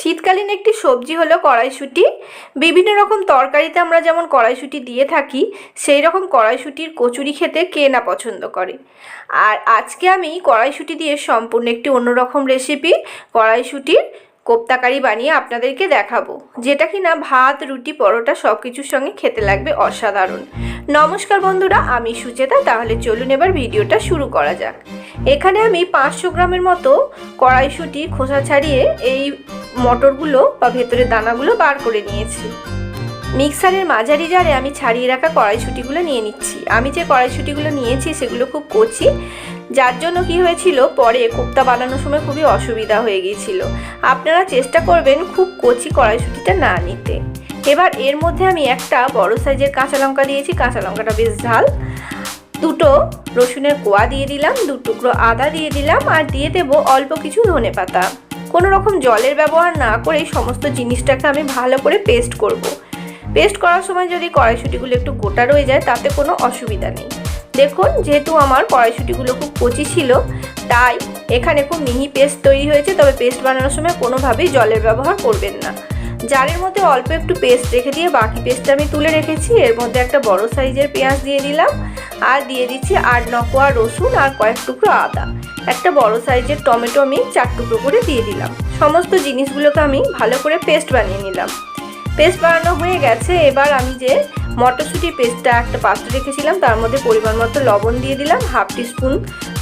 শীতকালীন একটি সবজি হলো কড়াইশুঁটি। বিভিন্ন রকম তরকারিতে আমরা যেমন কড়াইশুঁটি দিয়ে থাকি, সেই রকম কড়াইশুঁটির কচুরি খেতে কে না পছন্দ করে? আর আজকে আমি কড়াইশুঁটি দিয়ে সম্পূর্ণ একটি অন্যরকম রেসিপি কড়াইশুঁটির কোপ্তাকারি বানিয়ে আপনাদেরকে দেখাবো, যেটা কি না ভাত, রুটি, পরোটা সব কিছুর সঙ্গে খেতে লাগবে অসাধারণ। নমস্কার বন্ধুরা, আমি সুচেতা, তাহলে চলুন এবার ভিডিওটা শুরু করা যাক। এখানে আমি পাঁচশো গ্রামের মতো কড়াইশুঁটি খোসা ছাড়িয়ে এই মটরগুলো বা ভেতরের দানাগুলো বার করে নিয়েছি। মিক্সারের মাঝারি জারে আমি ছাড়িয়ে রাখা কড়াইশুঁটিগুলো নিয়ে নিচ্ছি। আমি যে কড়াইশুঁটিগুলো নিয়েছি সেগুলো খুব কচি। যার জন্য কি হয়েছিল, পরে কোপ্তা বানানোর সময় খুবই অসুবিধা হয়ে গিয়েছিল। আপনারা চেষ্টা করবেন খুব কচি কড়াইশুঁটিটা না নিতে। এবার এর মধ্যে আমি একটা বড় সাইজের কাঁচা লঙ্কা দিয়েছি। কাঁচা লঙ্কাটা বেশ ঝাল। দুটো রসুনের কোয়া দিয়ে দিলাম দু টুকরো আদা দিয়ে দিলাম, আর দিয়ে দেবো অল্প কিছু ধনে পাতা কোনো রকম জলের ব্যবহার না করে সমস্ত জিনিসটাকে আমি ভালো করে পেস্ট করব। পেস্ট করার সময় যদি কড়াইশুটিগুলো একটু গোটা রয়ে যায়, তাতে কোনো অসুবিধা নেই। দেখুন, যেহেতু আমার কড়াইশুটিগুলো খুব কচি ছিল, তাই এখানে খুব মিহি পেস্ট তৈরি হয়েছে, তবে পেস্ট বানানোর সময় কোনোভাবেই জলের ব্যবহার করবেন না। জারের মধ্যে অল্প একটু পেস্ট রেখে দিয়ে বাকি পেস্টটা আমি তুলে রেখেছি। এর মধ্যে একটা বড় সাইজের পেঁয়াজ দিয়ে দিলাম। আর দিয়ে দিচ্ছি আট নকোয়া রসুন আর কয়েক টুকরো আদা। একটা বড় সাইজের টমেটো আমি চার টুকরো করে দিয়ে দিলাম। সমস্ত জিনিসগুলোকে আমি ভালো করে পেস্ট বানিয়ে নিলাম। পেস্ট বানানো হয়ে গেছে, এবার আমি যে মটরশুঁটি পেস্টটা একটা পাত্র রেখেছিলাম, তার মধ্যে পরিমাণ মতো লবণ দিয়ে দিলাম, হাফ টিস্পুন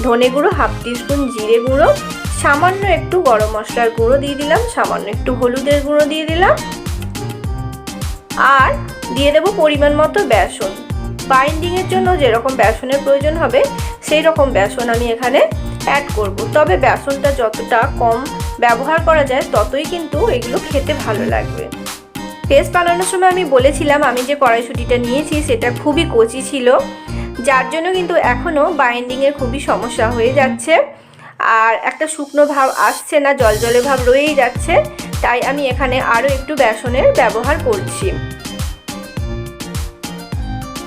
ধনে গুঁড়ো, হাফ টিস্পুন জিরে গুঁড়ো, সামান্য একটু গরম মশলার গুঁড়ো দিয়ে দিলাম, সামান্য একটু হলুদের গুঁড়ো দিয়ে দিলাম। আর দিয়ে দেবো পরিমাণ মতো বেসন। বাইন্ডিংয়ের জন্য যেরকম বেসনের প্রয়োজন হবে সেই রকম বেসন আমি এখানে অ্যাড করব। তবে বেসনটা যতটা কম ব্যবহার করা যায়, ততই কিন্তু এগুলো খেতে ভালো লাগবে। পেস্ট বানানোর সময় আমি বলেছিলাম, আমি যে কড়াইশুটিটা নিয়েছি সেটা খুবই কচি ছিল। যার জন্য কিন্তু এখনও বাইন্ডিংয়ের খুবই সমস্যা হয়ে যাচ্ছে। আর একটা শুকনো ভাব আসছে না জল জলে ভাব রয়েই যাচ্ছে। তাই আমি এখানে আরও একটু বেসনের ব্যবহার করছি।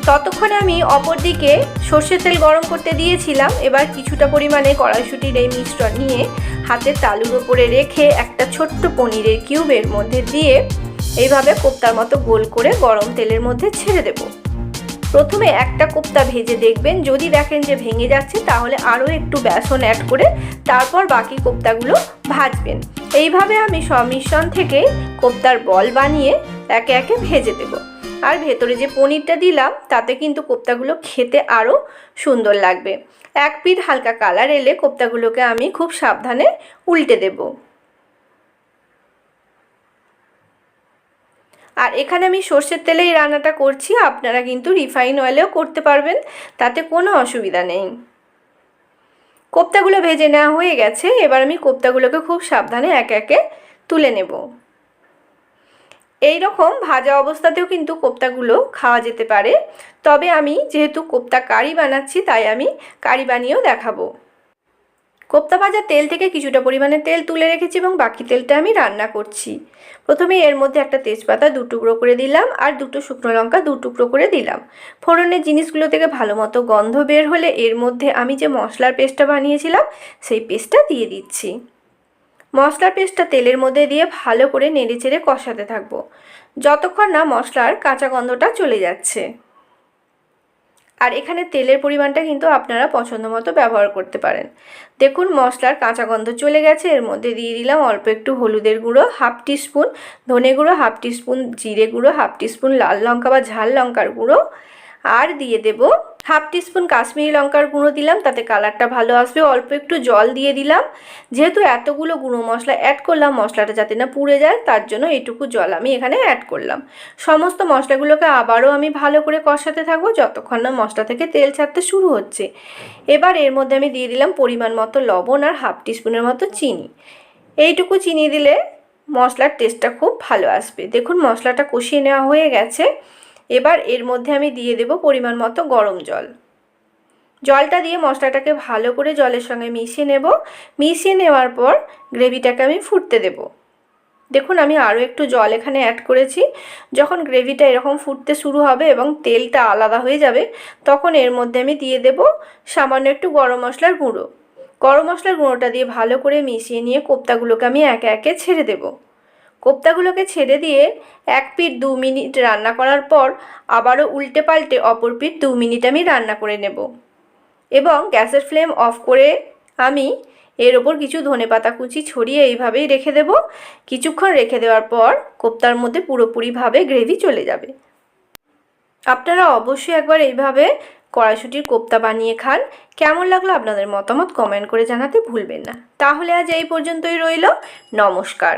ততক্ষণে আমি অপর দিকে সর্ষের তেল গরম করতে দিয়েছিলাম। এবার কিছুটা পরিমাণে কড়াইশুটির এই মিশ্রণ নিয়ে হাতের তালুর ওপরে রেখে একটা ছোট্ট পনিরের কিউবের মধ্যে দিয়ে এইভাবে কোপ্তার মতো গোল করে গরম তেলের মধ্যে ছেড়ে দেব। প্রথমে একটা কোপ্তা ভেজে দেখবেন। যদি দেখেন যে ভেঙে যাচ্ছে, তাহলে আরও একটু বেসন অ্যাড করে তারপর বাকি কোপ্তাগুলো ভাজবেন। এইভাবে আমি সমিশ্রণ থেকে কোপ্তার বল বানিয়ে একে একে ভেজে দেবো। আর ভেতরে যে পনিরটা দিলাম, তাতে কিন্তু কোপ্তাগুলো খেতে আরও সুন্দর লাগবে। এক পিঠ হালকা কালার এলে কোপ্তাগুলোকে আমি খুব সাবধানে উল্টে দেব। আর এখানে আমি সর্ষের তেলে এই রান্নাটা করছি, আপনারা কিন্তু রিফাইন অয়েলেও করতে পারবেন, তাতে কোনো অসুবিধা নেই। কোপ্তাগুলো ভেজে নেওয়া হয়ে গেছে, এবার আমি কোপ্তাগুলোকে খুব সাবধানে একে একে তুলে নেব। এই রকম ভাজা অবস্থাতেও কিন্তু কোপ্তাগুলো খাওয়া যেতে পারে। তবে আমি যেহেতু কোপ্তা কারি বানাচ্ছি, তাই আমি কারি বানিয়েও দেখাবো। কোপ্তা ভাজার তেল থেকে কিছুটা পরিমাণে তেল তুলে রেখেছি এবং বাকি তেলটা আমি রান্না করছি। প্রথমে এর মধ্যে একটা তেজপাতা দু টুকরো করে দিলাম আর দুটো শুকনো লঙ্কা দু টুকরো করে দিলাম। ফোড়নের জিনিসগুলো থেকে ভালো মতো গন্ধ বের হলে এর মধ্যে আমি যে মশলার পেস্টটা বানিয়েছিলাম, সেই পেস্টটা দিয়ে দিচ্ছি। মশলার পেস্টটা তেলের মধ্যে দিয়ে ভালো করে নেড়ে চেড়ে কষাতে থাকব। যতক্ষণ না মশলার কাঁচা গন্ধটা চলে যাচ্ছে। আর এখানে তেলের পরিমাণটা কিন্তু আপনারা পছন্দ মতো ব্যবহার করতে পারেন। দেখুন, মশলার কাঁচা গন্ধ চলে গেছে। এর মধ্যে দিয়ে দিলাম অল্প একটু হলুদের গুঁড়ো, হাফ টিস্পুন ধনে গুঁড়ো, হাফ টিস্পুন জিরে গুঁড়ো, হাফ টিস্পুন লাল লঙ্কা বা ঝাল লঙ্কার গুঁড়ো। আর দিয়ে দেব হাফ টিস্পুন কাশ্মীরি লঙ্কার গুঁড়ো দিলাম, তাতে কালারটা ভালো আসবে। অল্প একটু জল দিয়ে দিলাম। যেহেতু এতগুলো গুঁড়ো মশলা অ্যাড করলাম, মশলাটা যাতে না পুড়ে যায়, তার জন্য এটুকু জল আমি এখানে অ্যাড করলাম। সমস্ত মশলাগুলোকে আবারও আমি ভালো করে কষাতে থাকব, যতক্ষণ না মশলা থেকে তেল ছাড়তে শুরু হচ্ছে। এবার এর মধ্যে আমি দিয়ে দিলাম পরিমাণ মতো লবণ আর হাফ টিস্পুনের মতো চিনি। এইটুকু চিনি দিলে মশলার টেস্টটা খুব ভালো আসবে। দেখুন, মশলাটা কষিয়ে নেওয়া হয়ে গেছে। এবার এর মধ্যে আমি দিয়ে দেব পরিমাণ মতো গরম জল। জলটা দিয়ে মশলাটাকে ভালো করে জলের সঙ্গে মিশিয়ে নেব। মিশিয়ে নেওয়ার পর গ্রেভিটাকে আমি ফুটতে দেব। দেখুন, আমি আরও একটু জল এখানে অ্যাড করেছি। যখন গ্রেভিটা এরকম ফুটতে শুরু হবে এবং তেলটা আলাদা হয়ে যাবে, তখন এর মধ্যে আমি দিয়ে দেব সামান্য একটু গরম মশলার গুঁড়ো। গরম মশলার গুঁড়োটা দিয়ে ভালো করে মিশিয়ে নিয়ে কোপ্তাগুলোকে আমি একে একে ছেড়ে দেব। কোপ্তাগুলোকে ছেড়ে দিয়ে এক পিঠ দু মিনিট রান্না করার পর আবারও উল্টে পাল্টে অপর পিঠ দু মিনিট আমি রান্না করে নেব। এবং গ্যাসের ফ্লেম অফ করে আমি এর ওপর কিছু ধনেপাতা কুচি ছড়িয়ে এইভাবেই রেখে দেব। কিছুক্ষণ রেখে দেওয়ার পর কোপ্তার মধ্যে পুরোপুরিভাবে গ্রেভি চলে যাবে। আপনারা অবশ্যই একবার এইভাবে কড়াইশুটির কোপ্তা বানিয়ে খান। কেমন লাগল আপনাদের মতামত কমেন্ট করে জানাতে ভুলবেন না। তাহলে আজ এই পর্যন্তই রইল। নমস্কার।